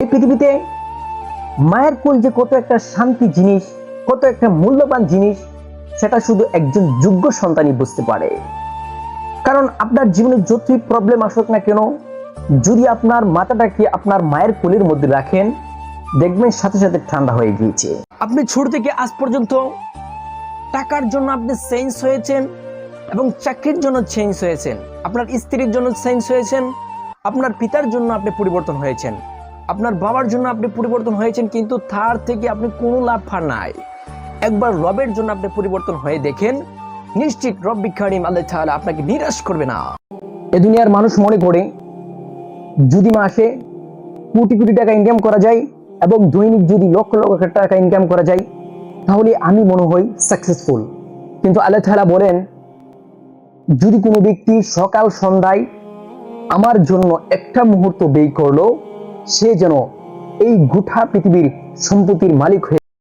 এই পৃথিবীতে মায়ের কোল যে কত একটা শান্তি জিনিস, কত একটা মূল্যবান জিনিস, সেটা শুধু একজন যোগ্য সন্তানই বুঝতে পারে। কারণ আপনার জীবনে যতই প্রবলেম আসুক না কেন, যদি আপনার মাথাটাকে আপনার মায়ের কোলের মধ্যে রাখেন, দেখবেন সাথে সাথে ঠান্ডা হয়ে গিয়েছে। আপনি ছোট থেকে আজ পর্যন্ত টাকার জন্য আপনি চেঞ্জ হয়েছেন এবং চাকরির জন্য চেঞ্জ হয়েছেন। আপনার স্ত্রীর জন্য চেঞ্জ হয়েছেন, আপনার পিতার জন্য আপনি পরিবর্তন হয়েছেন। আপনার বাবার জন্য আপনি পরিবর্তন হয়েছেন, কিন্তু তার থেকে আপনি কোনো লাভ ফার নাই। একবার রবের জন্য আপনি পরিবর্তন হয়ে দেখেন, নিশ্চিত রব বিখ্যারিম আল্লাহ তাআলা আপনাকে নিরাশ করবে না। এ দুনিয়ার মানুষ মনে করে, যদি মাসে কোটি কোটি টাকা ইনকাম করা যায় এবং দৈনিক যদি লক্ষ লক্ষ টাকা ইনকাম করা যায়, তাহলে আমি মনে হই সাকসেসফুল কিন্তু আল্লাহ তাআলা বলেন, যদি কোনো ব্যক্তি সকাল সন্ধ্যায় আমার জন্য একটা মুহূর্ত ব্যয় করল সে যেন এই গুঠা পৃথিবীর সম্পত্তির মালিক হয়ে